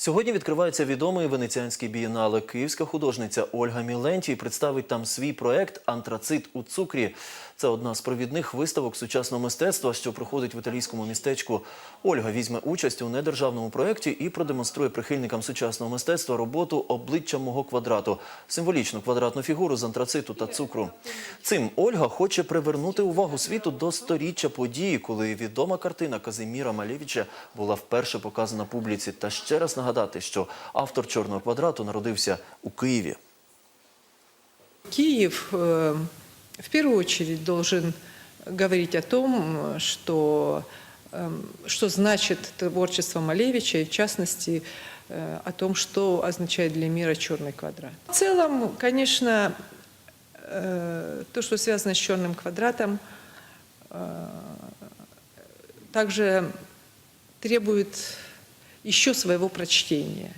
Сьогодні відкривається відомий венеціанський бієнале. Київська художниця Ольга Мілентій представить там свій проект Антрацит у цукрі. Це одна з провідних виставок сучасного мистецтва, що проходить в італійському містечку. Ольга візьме участь у недержавному проєкті і продемонструє прихильникам сучасного мистецтва роботу обличчя мого квадрату, символічну квадратну фігуру з антрациту та цукру. Цим Ольга хоче привернути увагу світу до сторіччя події, коли відома картина Казиміра Малєвича була вперше показана публіці. Та ще раз нагадати, що автор чорного квадрату народився у Києві. Киев э, в первую очередь должен говорить о том, что, эм, что значит творчество Малевича, и в частности э, о том, что означает для мира черный квадрат. В целом, конечно, э, то, что связано с черным квадратом, э, также требует еще своего прочтения.